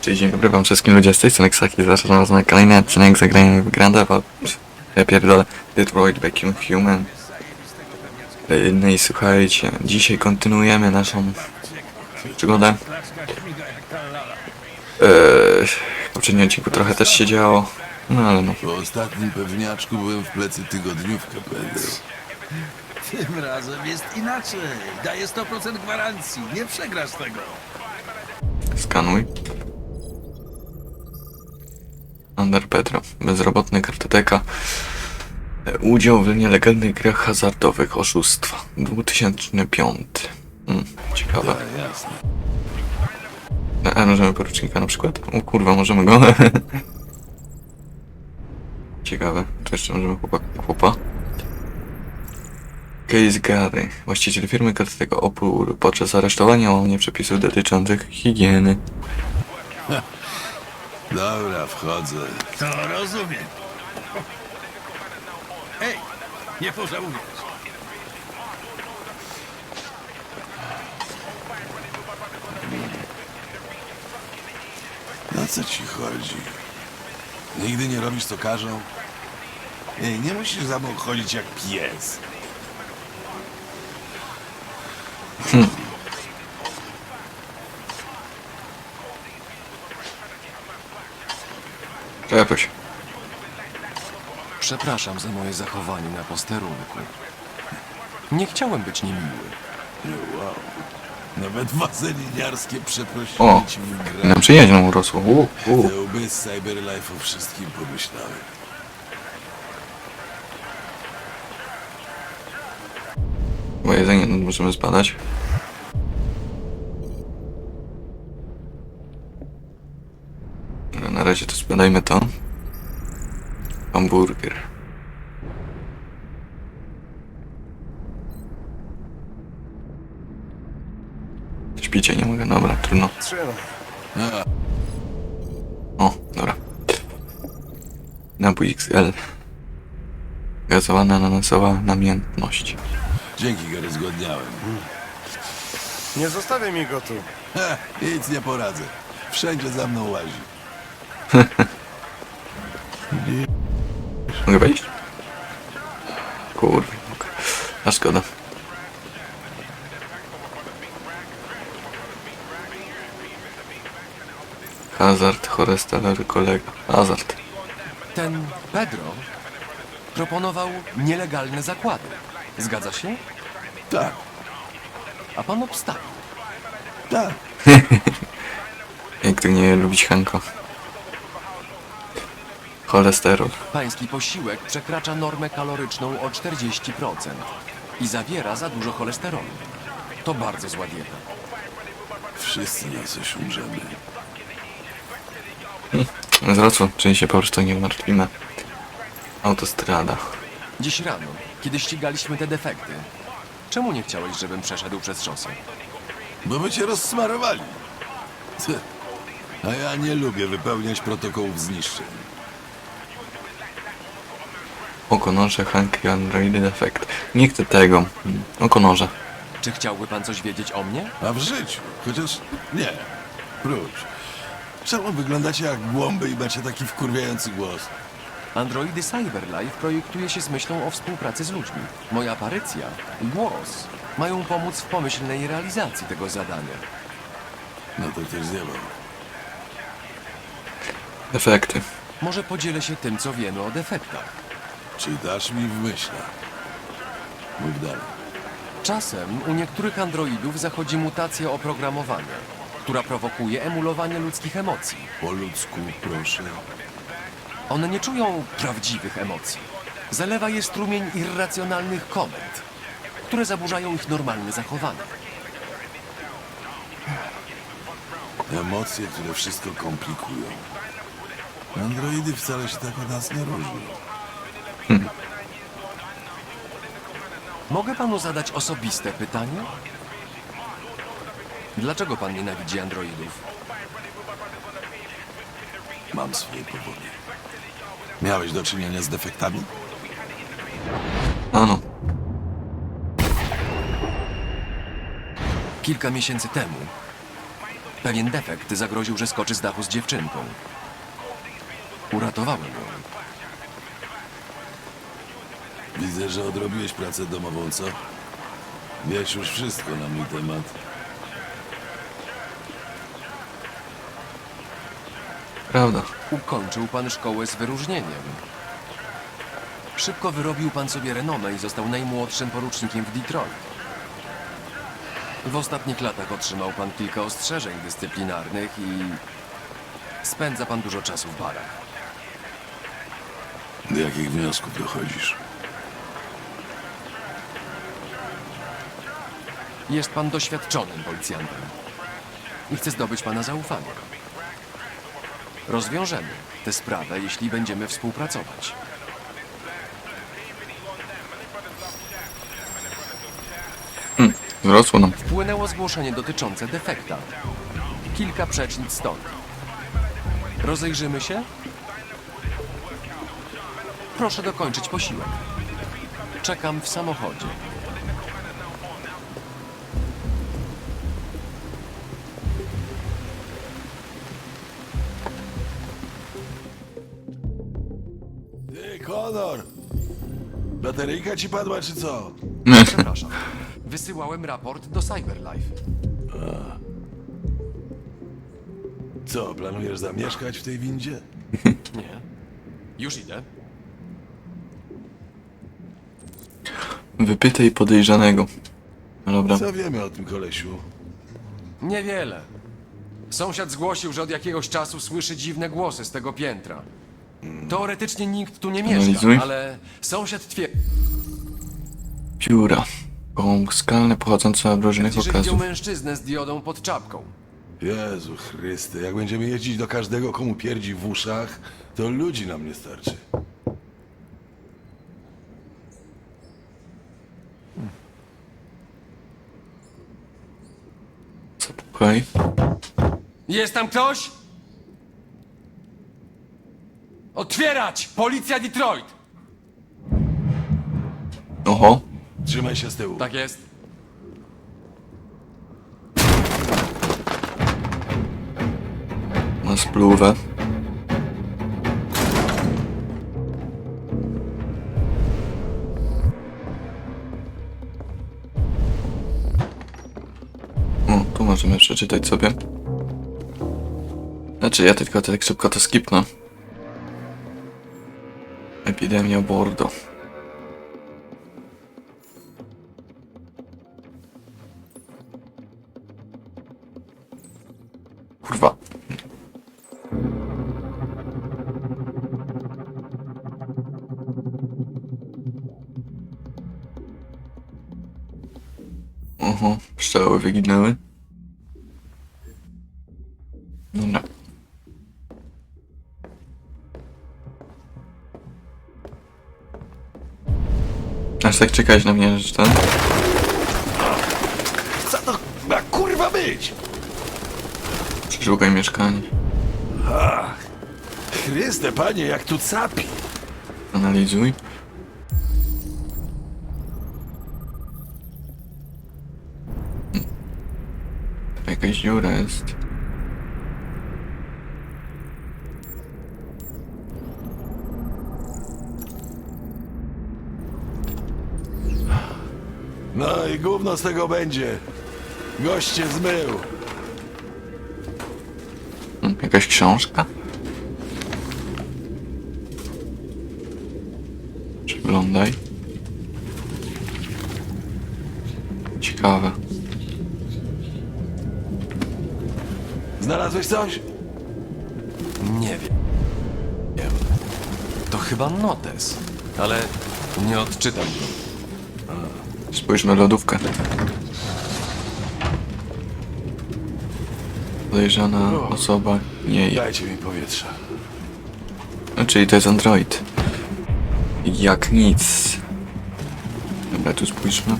cześć, dzień dobry wam wszystkim ludzie, z tej strony Ksaki, zapraszam was na kolejny odcinek zagrania w Grand Theft Auto, ja pierdolę, Detroit Become Human. No i słuchajcie, dzisiaj kontynuujemy naszą przygodę. Eee, w poprzednim odcinku trochę też się działo, no ale no, Po ostatnim pewniaczku byłem w plecy tygodniówkę, Pedro. Tym razem jest inaczej. Daję 100% gwarancji. Nie przegrasz tego. skanuj. Under Pedro, bezrobotny kartoteka. Udział w nielegalnych grach hazardowych, oszustwa. 2005. Hmm, ciekawe. A, możemy porucznika na przykład? O kurwa, możemy go. Ciekawe. Tu jeszcze możemy chłopa. chłopa. Case Gary, właściciel firmy kartoteka opór podczas aresztowania łamanie przepisów dotyczących higieny. Dobra, wchodzę. To rozumiem. Ej, nie pożałujesz. Na co ci chodzi? Nigdy nie robisz co każą? Ej, nie musisz za mną chodzić jak pies. Czepuś. Przepraszam za moje zachowanie na posterunku. Nie chciałem być niemiły. Wow. Nawet wazeliniarskie O, przeprosiny ci Nam przyjaźń urosło. U, u. Te łby z Cyberlife o wszystkim pomyślały. Bo jedzenie no, możemy zbadać. Razie to. Hamburger. Śpicie nie mogę, dobra, trudno. O, dobra. Napój XL. Gazowana ananasowa namiętność. dzięki, Gary, zgodniałem. Nie zostawię mi go tu. Ha, nic nie poradzę. Wszędzie za mną łazi. Mogę wejść? Kurwa, mogę. A szkoda. Hazard, Horesteller, kolega. Hazard. Ten Pedro proponował nielegalne zakłady. Zgadza się? Tak, A pan obstawił. tak. Jak tu nie lubić Hanko. Cholesterol. Pański posiłek przekracza normę kaloryczną o 40% i zawiera za dużo cholesterolu. To bardzo zła dieta. Wszyscy na coś umrzemy. Z racji, czyli się po prostu nie martwimy. Autostrada. Dziś rano, kiedy ścigaliśmy te defekty, czemu nie chciałeś, żebym przeszedł przez szosę? Bo by cię rozsmarowali. A ja nie lubię wypełniać protokołów zniszczeń. Okonorze, Hank i Androidy Defekt. Nie chcę tego. Okonorze. Czy chciałby pan coś wiedzieć o mnie? A w życiu, chociaż nie. Prócz. Czemu wyglądacie jak głąby i macie taki wkurwiający głos? Androidy Cyberlife projektuje się z myślą o współpracy z ludźmi. Moja aparycja głos mają pomóc w pomyślnej realizacji tego zadania. No to ktoś zjebał. Defekty. Może podzielę się tym, co wiemy o defektach. Czytasz mi w myślach. Mów dalej. Czasem u niektórych androidów zachodzi mutacja oprogramowania, która prowokuje emulowanie ludzkich emocji. Po ludzku, proszę. One nie czują prawdziwych emocji. Zalewa je strumień irracjonalnych komend, które zaburzają ich normalne zachowanie. Emocje, które wszystko komplikują. Androidy wcale się tak od nas nie różnią. Mogę panu zadać osobiste pytanie? Dlaczego pan nienawidzi androidów? Mam swoje powody. Miałeś do czynienia z defektami? Ano. Kilka miesięcy temu pewien defekt zagroził, że skoczy z dachu z dziewczynką. Uratowałem ją. Widzę, że odrobiłeś pracę domową, co? Wiesz już wszystko na mój temat. Prawda. Ukończył pan szkołę z wyróżnieniem. Szybko wyrobił pan sobie renomę i został najmłodszym porucznikiem w Detroit. W ostatnich latach otrzymał pan kilka ostrzeżeń dyscyplinarnych i spędza pan dużo czasu w barach. Do jakich wniosków dochodzisz? Jest pan doświadczonym policjantem i chcę zdobyć pana zaufanie. Rozwiążemy tę sprawę, jeśli będziemy współpracować. Wzrosło nam. Wpłynęło zgłoszenie dotyczące defekta. Kilka przecznic stąd. Rozejrzymy się? Proszę dokończyć posiłek. Czekam w samochodzie. Ty, Konor! Bateryjka ci padła, czy co? Przepraszam. Wysyłałem raport do Cyberlife. Co, planujesz zamieszkać w tej windzie? Nie. Już idę. Wypytaj podejrzanego. No dobra. Co wiemy o tym kolesiu? Niewiele. Sąsiad zgłosił, że od jakiegoś czasu słyszy dziwne głosy z tego piętra. Teoretycznie nikt tu nie mieszka, Analizuj. ale sąsiad twierdzi, Pióra. Gołąb skalny pochodzący od różnych że widział okazów. mężczyznę z diodą pod czapką. Jezu Chryste, jak będziemy jeździć do każdego, komu pierdzi w uszach, to ludzi nam nie starczy. Okej. Jest tam ktoś? Otwierać! Policja Detroit! Oho. Trzymaj się z tyłu. Tak jest. Ma spluwę. O, tu możemy przeczytać sobie. Znaczy, ja tylko tak szybko to skipnę. Epidemia Bordo. Kurwa. Oho, pszczoły wyginęły. Aż tak czekałeś na mnie, że ten? Co to ma kurwa być? Przeszukaj mieszkanie. Chryste, panie, jak tu capi. Analizuj. Jakaś dziura jest. No i gówno z tego będzie. Goście zmył. Hmm, Jakaś książka? Przyglądaj. Ciekawe. Znalazłeś coś? Nie wiem. Wiem. To chyba notes, ale nie odczytam go. Spójrz na lodówkę. Podejrzana osoba nie je. Dajcie mi powietrza. No, czyli to jest Android. Jak nic. Dobra, tu spójrzmy.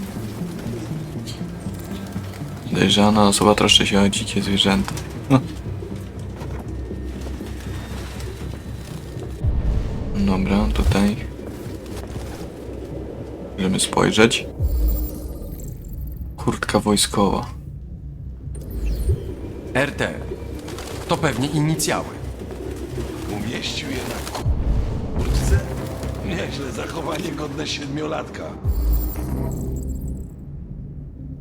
Podejrzana osoba troszczy się o dzikie zwierzęta. No. Dobra, tutaj. Możemy spojrzeć. Kurtka wojskowa. RT. To pewnie inicjały. Umieścił je na kurtce? Nieźle, zachowanie godne siedmiolatka.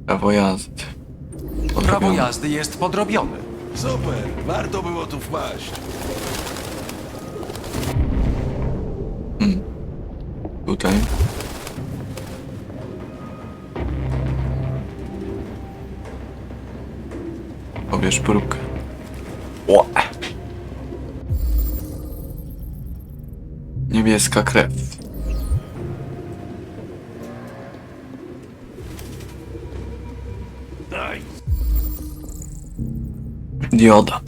Prawo jazdy. Prawo Podrobione. jazdy jest podrobione. Super, warto było tu wpaść. Próg. Ła. Niebieska krew. Dioda.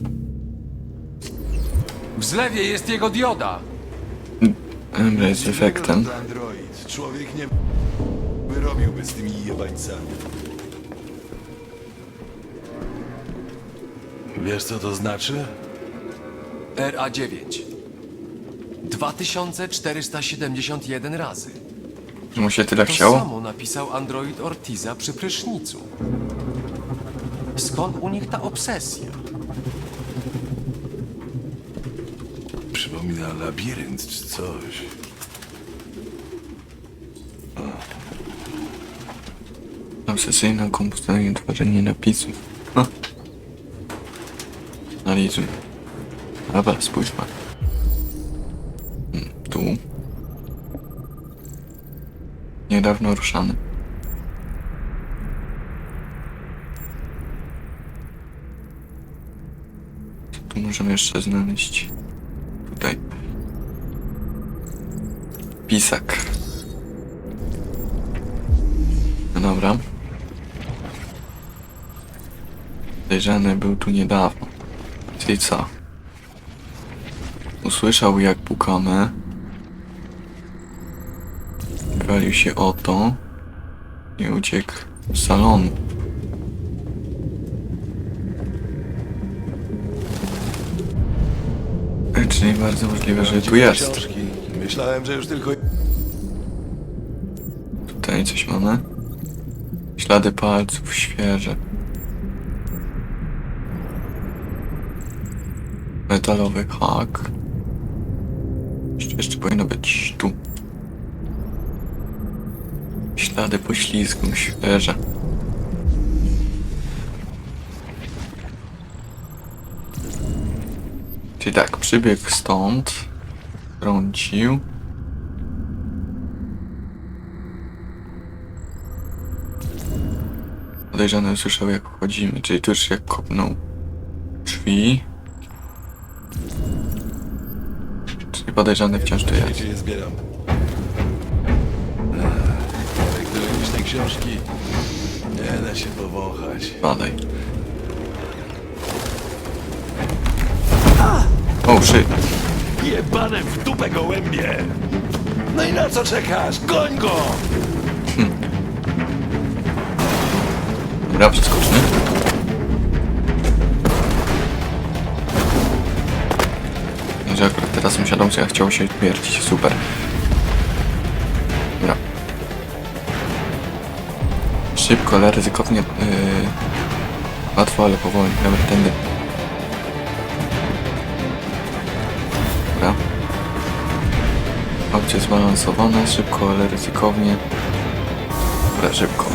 W zlewie jest jego dioda. Dobra, jest efektem. android. Człowiek nie wyrobiłby z tymi jebańcami. Wiesz co to znaczy? RA9. 2471 razy. Mu się tyle To chciało? samo napisał android Ortiza przy prysznicu. Skąd u nich ta obsesja? Przypomina labirynt czy coś. Obsesyjne komputerowe tworzenie napisów. Ha. Analizm. Dobra, spójrzmy. Hmm, Tu. Niedawno ruszany. Co tu możemy jeszcze znaleźć? Tutaj. Pisak. No dobra. Podejrzany był tu niedawno. Co? Usłyszał jak pukamy. Walił się o to. I uciekł z salonu. Czyli bardzo możliwe, że tu jest. Myślałem, że już tylko... Tutaj coś mamy. Ślady palców świeże. Metalowy hak. Jeszcze, powinno być tu. Ślady poślizgu świeże. Czyli tak, przybiegł stąd. Trącił. Podejrzany usłyszał jak wchodzimy, czyli tuż jak kopnął drzwi. Czyli podejrzany wciąż tu jest. Je zbieram. Elektroniczne książki. Nie da się powąchać. Badaj. Oh shit. Jebane w dupę gołębie! No i na co czekasz? Goń go! Dobra, przeskoczmy. Teraz musiał się chciało się wiercić, super. Dobra. Szybko, ale ryzykownie. Yy... Łatwo, ale powoli. Dobra, tędy. Dobra. Aucie zbalansowane, szybko, ale ryzykownie. Dobra, szybko.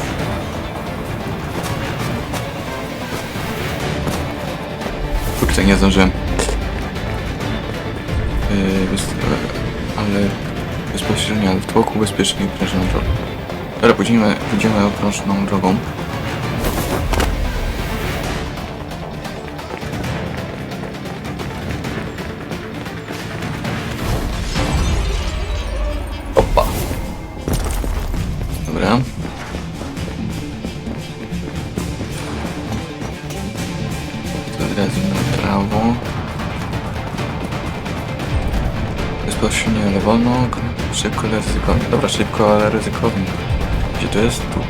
Kurczę, nie zdążyłem. Yy, bez, ale bezpośrednio, w tłoku bezpiecznie okrężną drogą. Dobra, pójdziemy, pójdziemy okrężną drogą. Szybko, ryzykownie. Dobra, szybko, ale ryzykownie. Gdzie to jest? Tu.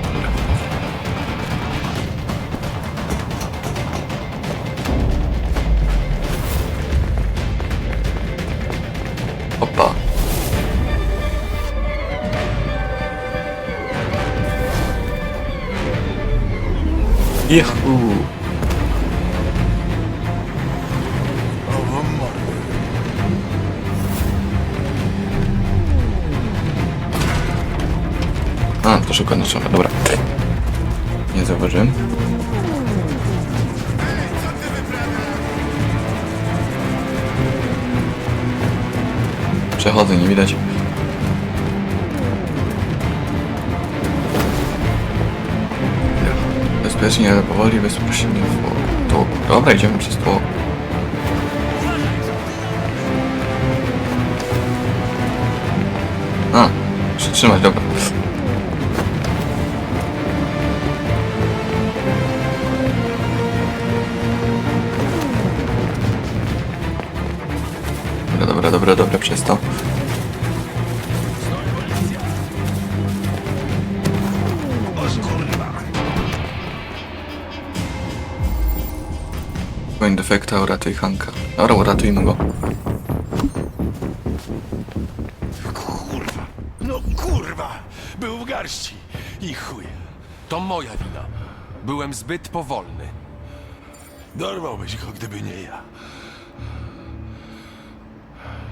Opa. Juhu. Dobra. Nie zauważyłem. Przechodzę, nie widać. Bezpiecznie, ale powoli, bezpośrednio w tłok. Dobra, idziemy przez tłok. A, przytrzymać, dobra. Dobra, dobra, przez to. Goń defekta, uratuj Hanka. Dobra, uratujmy go. Kurwa. No kurwa. Był w garści. I chuj. To moja wina. Byłem zbyt powolny. Dorwałbyś go, gdyby nie ja.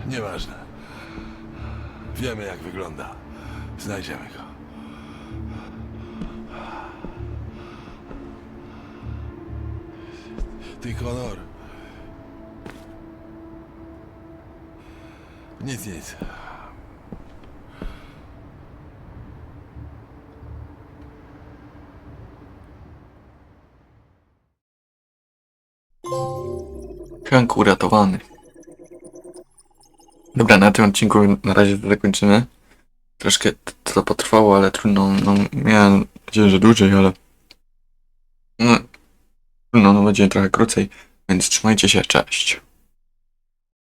Nieważne. Wiemy, jak wygląda. Znajdziemy go. Ty, Konor. Nic, nic. Hank uratowany. Dobra, na tym odcinku na razie to zakończymy. Troszkę t- to potrwało, ale trudno. No, miałem nadzieję, że dłużej, ale. No, trudno, no będzie trochę krócej. Więc trzymajcie się, cześć.